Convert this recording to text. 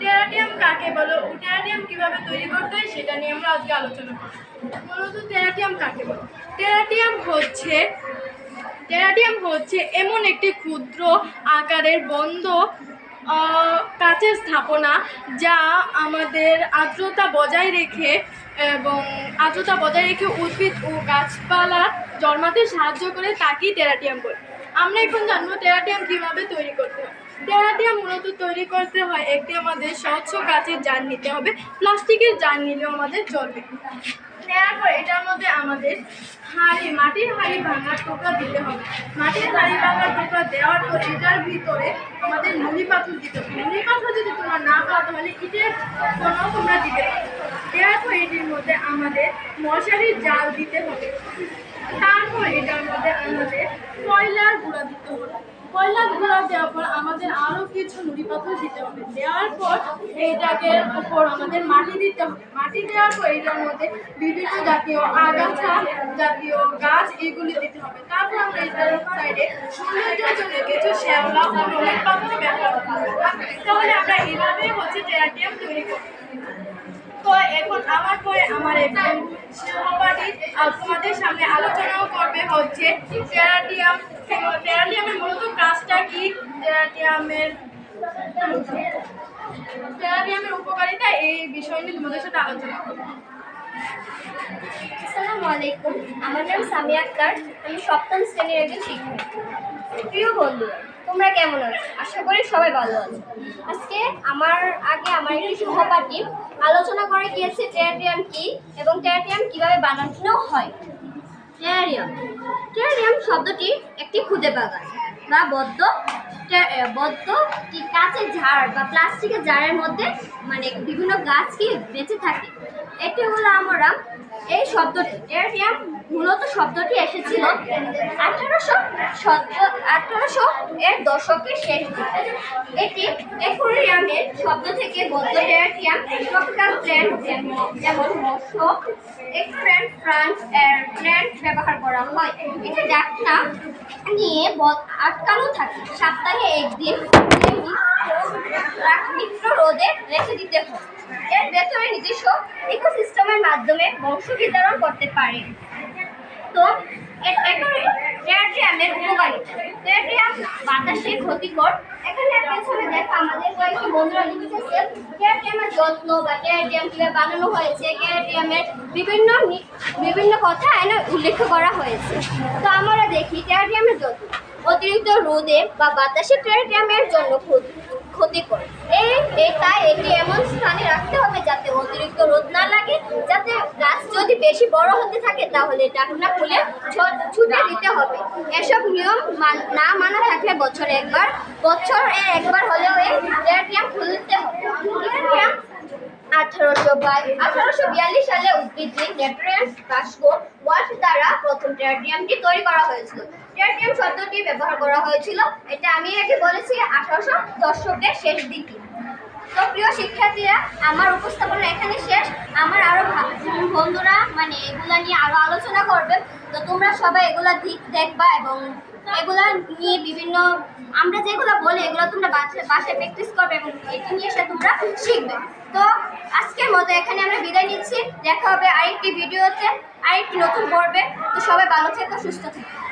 টেরাটিয়াম কাকে বলো? টেরাটিয়াম কীভাবে তৈরি করতে হয় সেটা নিয়ে আমরা আজকে আলোচনা করব। মূলত টেরাটিয়াম কাকে বলো? টেরাটিয়াম হচ্ছে টেরাটিয়াম হচ্ছে এমন একটি ক্ষুদ্র আকারের বন্ধ কাচের স্থাপনা যা আমাদের আর্দ্রতা বজায় রেখে এবং আর্দ্রতা বজায় রেখে উদ্ভিদ ও গাছপালা জন্মাতে সাহায্য করে, তাকেই টেরাটিয়াম বলে। আমরা এখন জানব টেরাটিয়াম কীভাবে তৈরি করতে হয়। টেরাটিয়াম মূলত তৈরি করতে হয় একটি আমাদের স্বচ্ছ কাচের জার নিতে হবে। প্লাস্টিকের জার নিলেও আমাদের চলবে। নেওয়ার পর এটার মধ্যে আমাদের হাঁড়ি, মাটির হাঁড়ি ভাঙার টোকা দিতে হবে। মাটির হাঁড়ি ভাঙার টোকা দেওয়ার পর এটার ভিতরে আমাদের নুনি পাথর দিতে হবে। নুনি পাথর যদি তোমরা না পাও তাহলে ইটের কোনো তোমরা দিতে পারো। দেওয়ার পর এটির মধ্যে আমাদের মশারির জাল দিতে হবে। তারপর এটার মধ্যে আমাদের কয়লার গুঁড়া দিতে হবে। কয়লার গুঁড়া দেওয়ার পর আমাদের আরও কিছু নুড়ি পাথর দিতে হবে। দেওয়ার পর এইটাকে উপর আমাদের মাটি দিতে হবে। মাটি দেওয়ার পর এটার মধ্যে বিভিন্ন জাতীয় আগাছা, জাতীয় গাছ এগুলি দিতে হবে। তারপর আমরা এটার সাইডে সৌন্দর্যের জন্য কিছু শ্যাওলা ও নুড়ি পাথর ব্যবহার করব। তাহলে আমরা এইভাবে হচ্ছে টেরাটিয়াম তৈরি করব। তো এখন আমার পরে আমার একজন সহপাঠী তোমাদের সামনে আলোচনাও করবে হচ্ছে টেরাটিয়াম টেরাটিয়ামের মূলত কাজটা কি? টেরাটিয়ামের টেরাটিয়ামের উপকারিতা এই বিষয় নিয়ে তোমাদের সাথে আলোচনা করব। আসসালামু আলাইকুম, আমার নাম সামিয়া আক্তার, আমি সপ্তম শ্রেণির একজন শিক্ষার্থী প্রিয় বন্ধু তোমরা কেমন আছো? আশা করি সবাই ভালো আছো। আজকে আমার আগে আমার একটি সহপাঠী আলোচনা করে গিয়েছে টেরারিয়াম কি এবং টেরারিয়াম কীভাবে বানানো হয়। টেরারিয়াম টেরারিয়াম শব্দটি একটি খুদে বাগান বা বদ্ধ বদ্ধ কাঁচের ঝাড় বা প্লাস্টিকের ঝাড়ের মধ্যে মানে বিভিন্ন গাছ কি বেঁচে থাকে। এটি হলো আমরা এই শব্দটি টেরারিয়াম মূলত শব্দটি এসেছিল আঠারোশো আঠারোশো এর দশকের শেষ এটি অ্যাকোয়ারিয়ামের শব্দ থেকে বদ্ধ টেরারিয়াম ট্রপিক্যাল প্ল্যান্ট যেমন মৎস্য এক্সপ্যান্ট ফ্রান্স এর প্ল্যান্ট ব্যবহার করা হয়। এটি ডাকনা নিয়ে আটকানো থাকে। সপ্তাহে একদিন মিত্র রোদে রেখে দিতে হয় এর ভেতরে নিজস্ব ইকোসিস্টেমের মাধ্যমে বংশ বিতরণ করতে পারে। তো টেরাটিয়ামের উপকারিতা। টেরাটিয়াম বাতাসে ক্ষতিকর। এখানে পেছনে দেখো, আমাদের কয়েকটি বন্ধুরা লিখেছে টেরাটিয়ামের যত্ন বা টেরাটিয়াম কীভাবে বানানো হয়েছে টেরাটিয়ামের বিভিন্ন বিভিন্ন কথা এখানে উল্লেখ করা হয়েছে। তো আমরা দেখি টেরাটিয়ামের যত্ন। অতিরিক্ত রোদে বা বাতাসে টেরাটিয়ামের জন্য ক্ষতি ক্ষতিকর। এই তাই এটি এমন স্থানে রাখতে হবে যাতে অতিরিক্ত রোদ না লাগে, যাতে গাছ যদি বেশি বড় হতে থাকে তাহলে ডাকনা খুলে ছুটে দিতে হবে। এসব নিয়ম না মানা থাকলে বছরে একবার। বছরে একবার হলেও এই টেরাটিয়াম খুলতে হবে আঠারোশো আঠারোশো বিয়াল্লিশ সালে উদ্ভিদ নেটরিয়ান্স ওয়াট দ্বারা প্রথম টেরাটিয়ামটি তৈরি করা হয়েছিল। টেরাটিয়াম শব্দটি ব্যবহার করা হয়েছিল। এটা আমি আগে বলেছি, আঠারোশো দশকের শেষ দিকে। তো প্রিয় শিক্ষার্থীরা, আমার উপস্থাপনা এখানে শেষ। আমার আরও বন্ধুরা মানে এগুলা নিয়ে আরও আলোচনা করবে। তো তোমরা সবাই এগুলা দিক দেখবা এবং এগুলা নিয়ে বিভিন্ন, আমরা যেগুলো বলি, এগুলো তোমরা বাসা- বাসায় প্র্যাকটিস করবে এবং এটি নিয়ে এসে তোমরা শিখবে। তো আজকের মতো এখানে আমরা বিদায় নিচ্ছি। দেখা হবে আরেকটি ভিডিওতে, আরেকটি নতুন পর্বে। তো সবাই ভালো থেকো, সুস্থ থেকো।